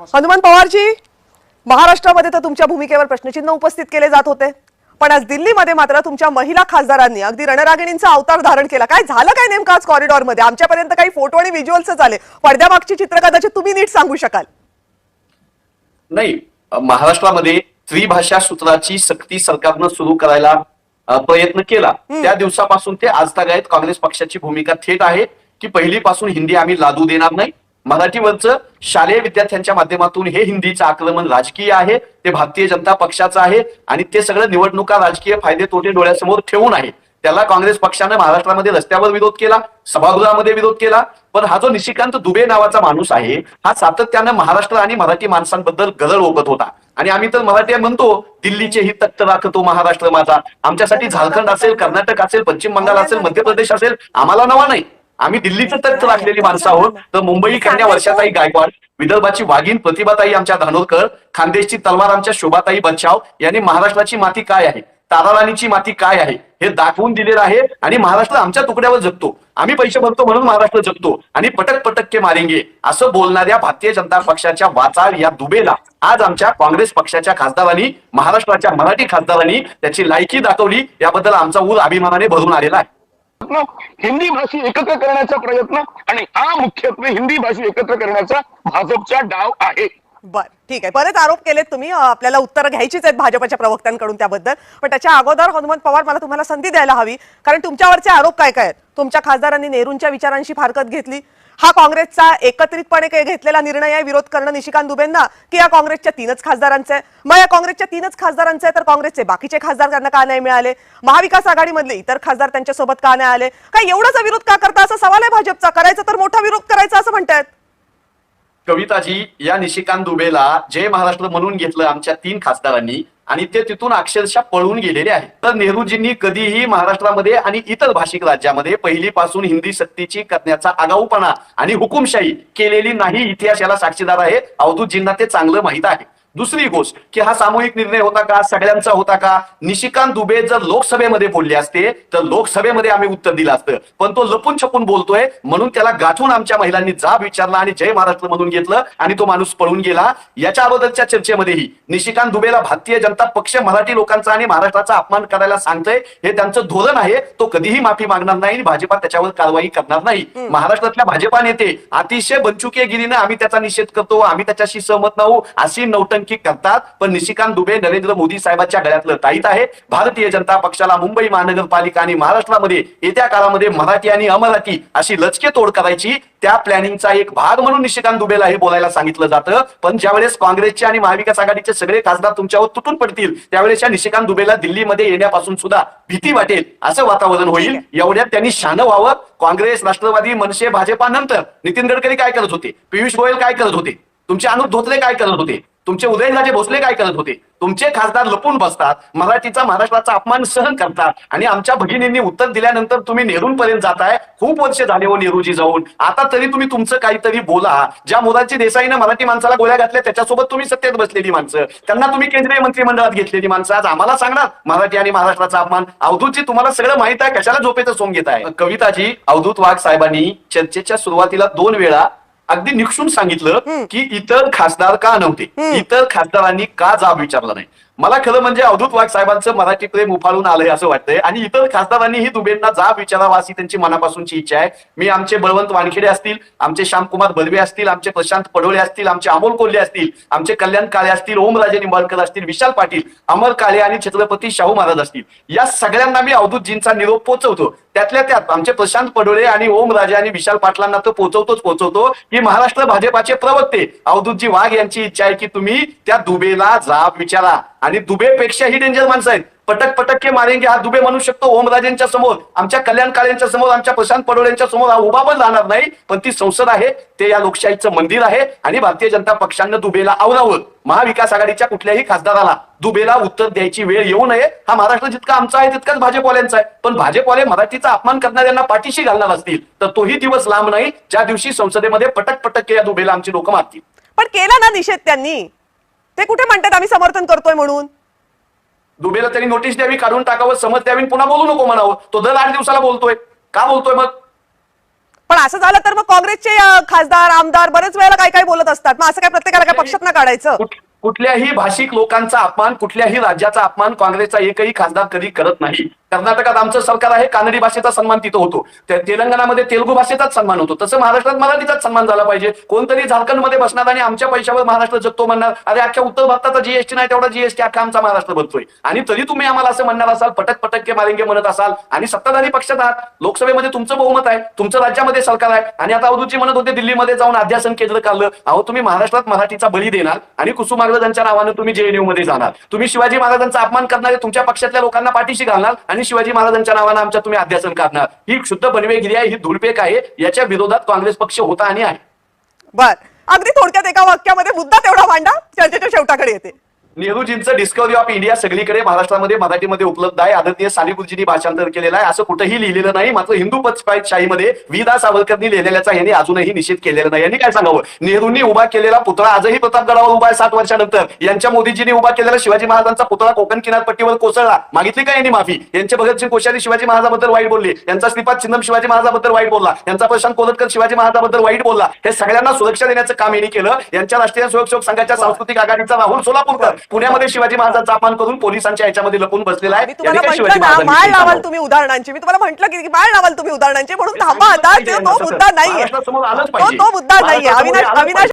हनुमान पवारजी महाराष्ट्रामध्ये तर तुमच्या भूमिकेवर प्रश्नचिन्ह उपस्थित केले जात होते. पण आज दिल्लीमध्ये मात्र तुमच्या महिला खासदारांनी अगदी रणरागिणींचा अवतार धारण केला. काय झालं काय नेमकं आज कॉरिडॉरमध्ये आमच्यापर्यंत काही फोटो आणि व्हिज्युअल्स आले. पडद्यामागची चित्र कदाचित तुम्ही नीट सांगू शकाल. नाही महाराष्ट्रामध्ये त्रिभाषा सूत्राची सक्ती सरकारनं सुरू करायला प्रयत्न केला. त्या दिवसापासून ते आज तागायत काँग्रेस पक्षाची भूमिका थेट आहे की पहिलीपासून हिंदी आम्ही लादू देणार नाही. मराठीवरचं शालेय विद्यार्थ्यांच्या माध्यमातून हे हिंदीचं आक्रमण राजकीय आहे ते भारतीय जनता पक्षाचं आहे आणि ते सगळं निवडणुका राजकीय फायदे तोटे डोळ्यासमोर ठेवून आहे. त्याला काँग्रेस पक्षानं महाराष्ट्रामध्ये रस्त्यावर विरोध केला सभागृहामध्ये विरोध केला पण हा जो निशिकांत दुबे नावाचा माणूस आहे हा सातत्यानं महाराष्ट्र आणि मराठी माणसांबद्दल गरळ ओकत होता. आणि आम्ही तर मराठी म्हणतो दिल्लीचे ही तक्त राखतो महाराष्ट्र माझा. आमच्यासाठी झारखंड असेल कर्नाटक असेल पश्चिम बंगाल असेल मध्य प्रदेश असेल आम्हाला नवा नाही. आम्ही दिल्लीचं तख्त राखलेली माणसं आहोत. तर मुंबई कन्या वर्षाताई गायकवाड विदर्भाची वाघीण प्रतिभाताई आमच्या धानोरकर खानदेशची तलवार आमच्या शोभाताई बच्चाव यांनी महाराष्ट्राची माती काय आहे? ताराराणीची माती काय आहे? हे दाखवून दिलेलं आहे आणि महाराष्ट्र आमच्या तुकड्यावर जगतो. आम्ही पैसे भरतो म्हणून महाराष्ट्र जगतो. आणि पटक पटक के मारेंगे. असं बोलणाऱ्या भारतीय जनता पक्षाच्या वाचाळ या दुबेला आज आमच्या काँग्रेस पक्षाच्या खासदारांनी महाराष्ट्राच्या मराठी खासदारांनी त्याची लायकी दाखवली. याबद्दल आमचा ऊर अभिमानाने भरून आलेला आहे. प्रयत्न हिंदी भाषी एकत्र करण्याचा प्रयत्न आणि हा मुख्यत्वे हिंदी भाषी एकत्र करण्याचा भाजपचा डाव आहे. बर ठीक आहे. बरेच आरोप केलेत तुम्ही. आपल्याला उत्तरं घ्यायचीच आहेत भाजपच्या प्रवक्त्यांकडून त्याबद्दल. पण त्याच्या अगोदर हनुमंत पवार मला तुम्हाला संधी द्यायला हवी. कारण तुमच्यावरचे आरोप काय काय आहेत? तुमच्या खासदारांनी नेहरूंच्या विचारांशी फारकत घेतली. हा काँग्रेसचा एकत्रितपणे काही घेतलेला निर्णय आहे. विरोध करणं निशिकांत दुबेंना की या काँग्रेसच्या तीनच खासदारांचं आहे? मग या काँग्रेसच्या तीनच खासदारांचं आहे तर काँग्रेसचे बाकीचे खासदार त्यांना का नाही मिळाले? महाविकास आघाडीमधले इतर खासदार त्यांच्यासोबत का नाही आले? काय एवढाचा विरोध का करता? असा सवाल आहे भाजपचा. करायचा तर मोठा विरोध करायचा असं म्हणतायत. कविताजी या निशिकांत दुबेला जय महाराष्ट्र म्हणून घेतलं आमच्या तीन खासदारांनी आणि ते तिथून अक्षरशः पळून गेलेले आहेत. तर नेहरूजींनी कधीही महाराष्ट्रामध्ये आणि इतर भाषिक राज्यामध्ये पहिलीपासून हिंदी सक्तीची करण्याचा आगाऊपणा आणि हुकुमशाही केलेली नाही इतिहास याला साक्षीदार आहे. अवधूतजींना ते चांगलं माहीत आहे. दुसरी गोष्ट की हा सामूहिक निर्णय होता का सगळ्यांचा होता का? निशिकांत दुबे जर लोकसभेमध्ये बोलले असते तर लोकसभेमध्ये आम्ही उत्तर दिलं असतं. पण तो लपून छपून बोलतोय म्हणून त्याला गाठून आमच्या महिलांनी जाब विचारला आणि जय महाराष्ट्र म्हणून घेतलं आणि तो माणूस पळून गेला. याच्या अगोदरच्या चर्चेमध्येही निशिकांत दुबेला भारतीय जनता पक्ष मराठी लोकांचा आणि महाराष्ट्राचा अपमान करायला सांगतोय हे त्यांचं धोरण आहे तो कधीही माफी मागणार नाही आणि भाजपा त्याच्यावर कारवाई करणार नाही. महाराष्ट्रातल्या भाजपा नेते अतिशय बंचुकेगिरीने आम्ही त्याचा निषेध करतो आम्ही त्याच्याशी सहमत नाहू अशी नौटंकी करतात. पण निशिकांत दुबे नरेंद्र मोदी साहेबांच्या गळ्यातलं ताईत आहे. भारतीय जनता पक्षाला मुंबई महानगरपालिका आणि महाराष्ट्रामध्ये येत्या काळामध्ये मराठी आणि अमराठी अशी लचके तोड करायची त्या प्लॅनिंगचा एक भाग म्हणून निशिकांत दुबेला हे बोलायला सांगितलं जातं. पण ज्यावेळेस काँग्रेसचे आणि महाविकास आघाडीचे सगळे खासदार तुमच्यावर तुटून पडतील त्यावेळेस या निशिकांत दुबेला दिल्लीमध्ये येण्यापासून सुद्धा भीती वाटेल असं वातावरण होईल. एवढ्यात त्यांनी शान व्हावं. काँग्रेस राष्ट्रवादी मनसे भाजपा नंतर नितीन गडकरी काय करत होते? पियुष गोयल काय करत होते? तुमचे अनुप धोत्रे काय करत होते? तुमचे उदयनराजे भोसले काय करत होते? तुमचे खासदार लपून बसतात मराठीचा महाराष्ट्राचा अपमान सहन करतात आणि आमच्या भगिनींनी उत्तर दिल्यानंतर तुम्ही नेहरूंपर्यंत जाताय. खूप वर्ष झाले हो नेहरूजी जाऊन. आता तरी तुम्ही तुमचं काहीतरी बोला. ज्या मोराची देसाईनं मराठी माणसाला गोळ्या घातल्या त्याच्यासोबत तुम्ही सत्तेत बसलेली माणसं. त्यांना तुम्ही केंद्रीय मंत्रिमंडळात घेतलेली माणसं. आज आम्हाला सांगणार मराठी आणि महाराष्ट्राचा अपमान. अवधूतजी तुम्हाला सगळं माहीत आहे कशाला झोपेचं सोंग घेत आहे कविताजी अवधूत वाघ साहेबांनी चर्चेच्या सुरुवातीला दोन वेळा अगदी निक्षून सांगितलं की इतर खासदार का नव्हते? इतर खासदारांनी का जाब विचारला नाही? मला खरं म्हणजे अवधूत वाघ साहेबांचं मराठी प्रेम उफाळून आलंय असं वाटतंय. आणि इतर खासदारांनीही दुबेंना जाब विचारावा अशी त्यांची मनापासूनची इच्छा आहे. मी आमचे बळवंत वानखेडे असतील आमचे श्यामकुमार बर्वे असतील आमचे प्रशांत पडोळे असतील आमचे अमोल कोल्हे असतील आमचे कल्याण काळे असतील ओमराजे निंबाळकर असतील विशाल पाटील अमर काळे आणि छत्रपती शाहू महाराज असतील. या सगळ्यांना मी अवधूतजींचा निरोप पोहोचवतो त्यातल्या त्यात आमचे प्रशांत पडोळे आणि ओम राजे आणि विशाल पाटलांना तर पोहोचवतोच पोहोचवतो की महाराष्ट्र भाजपाचे प्रवक्ते अवधूतजी वाघ यांची इच्छा आहे की तुम्ही त्या दुबेला जाब विचारा. आणि दुबेपेक्षाही डेंजर माणसं आहेत. पटक पटक के मारेंगे हा दुबे म्हणू शकतो ओमराजेंच्या समोर. आमच्या कल्याण काळेंच्या समोर आमच्या प्रशांत पडोळेंच्या समोर हा उभा पण राहणार नाही. पण ती संसद आहे ते या लोकशाहीचं मंदिर आहे आणि भारतीय जनता पक्षानं दुबेला आवरावं. महाविकास आघाडीच्या कुठल्याही खासदाराला दुबेला उत्तर द्यायची वेळ येऊ नये. हा महाराष्ट्र जितका आमचा आहे तितकाच भाजपवाल्यांचा आहे. पण भाजपवाले मराठीचा अपमान करणाऱ्यांना पाठीशी घालणार असतील तर तोही दिवस लांब नाही. ज्या दिवशी संसदेमध्ये पटक पटक के या दुबेला आमची लोक मारतील. पण केला ना निषेध त्यांनी? ते कुठे म्हणतात आम्ही समर्थन करतोय म्हणून? दुबेला त्यांनी नोटीस द्यावी काढून टाकावं समज द्यावी पुन्हा बोलू नको म्हणावं. तो दर आठ दिवसाला बोलतोय. का बोलतोय मग? पण असं झालं तर मग काँग्रेसचे खासदार आमदार बरेच वेळेला काय काय बोलत असतात. मग असं काय प्रत्येकाला काय पक्षात ना काढायचं? कुठ- कुठल्याही भाषिक लोकांचा अपमान कुठल्याही राज्याचा अपमान काँग्रेसचा एकही खासदार कधी करत नाही. कर्नाटकात आमचं सरकार आहे कानडी भाषेचा सन्मान तिथं होतो. तेलंगणामध्ये तेलुगू भाषेचाच सन्मान होतो. तसं महाराष्ट्रात मराठीचाच सन्मान झाला पाहिजे. कोणतरी झारखंडमध्ये बसणार आणि आमच्या पैशावर महाराष्ट्र जगतो म्हणणार अरे अख्ख्या उत्तर भारताचा जीएसटी नाही तेवढा जीएसटी अख्खा आमचा महाराष्ट्र बनतोय. आणि तरी तुम्ही आम्हाला असं म्हणणार असाल पटक पटक के मारेंगे म्हणत असाल आणि सत्ताधारी पक्षात आहात. लोकसभेमध्ये तुमचं बहुमत आहे तुमचं राज्यामध्ये सरकार आहे. आणि आता अवधूतजी म्हणत होते दिल्लीमध्ये जाऊन अध्यासन केंद्र काढलं. अहो तुम्ही महाराष्ट्रात मराठीचा बळी देणार आणि कुसुमाग्रजांच्या नावानं तुम्ही जेएनयू मध्ये जाणार. तुम्ही शिवाजी महाराजांचा अपमान करणारे तुमच्या पक्षातल्या लोकांना पाठीशी घालणार आणि शिवाजी महाराजांच्या नावानं आमच्या तुम्ही अध्यासन करणार ही शुद्ध बनवेगिरी आहे ही धुळपेक आहे याच्या विरोधात काँग्रेस पक्ष होता आणि आहे. बर. अगदी थोडक्यात एका वाक्यामध्ये मुद्दा तेवढा मांडा चर्चेच्या शेवटाकडे येते. नेहरूजींचं डिस्कवरी ऑफ इंडिया सगळीकडे महाराष्ट्रामध्ये मराठीमध्ये उपलब्ध आहे. आदरणीय साली गुरुजींनी भाषांतर केलेलं आहे. असं कुठेही लिहिलेलं नाही. मात्र हिंदू शाहीमध्ये विदा सावरकरनी लिहिलेल्याचा यांनी अजूनही निषेध केलेला नाही. यांनी काय सांगावं? नेहरूंनी उभा केलेला पुतळा आजही प्रतापगडावर उभा आहे. सात वर्षानंतर यांच्या मोदीजींनी उभा केलेला शिवाजी महाराजांचा पुतळा कोकण किनारपट्टीवर कोसळला. मागितली का यांनी माफी? यांचे भगतसिंग कोश्यारी शिवाजी महाराजाबद्दल वाईट बोलले. यांचा श्रीपाद चिन्नम शिवाजी महाराजाबद्दल वाईट बोलला. यांचा प्रशांत कोलतकर शिवाजी महाराजाबद्दल वाईट बोलला. हे सगळ्यांना सुरक्षा देण्याचं काम यांनी केलं. यांच्या राष्ट्रीय स्वयंसेवक संघाच्या सांस्कृतिक आघाडीचा राहुल सोलापूरकर. पुण्यामध्ये शिवाजी महाराजांचा अपमान करून पोलिसांच्या याच्यामध्ये लपून बसलेला मी आहे माळ लावाल? तुम्ही उदाहरणांची. मी तुम्हाला म्हटलं की माळ लावाल तुम्ही उदाहरणांची. म्हणून थांबा आता तो. मुद्दा नाहीये. तो मुद्दा नाहीये. अविनाश अविनाश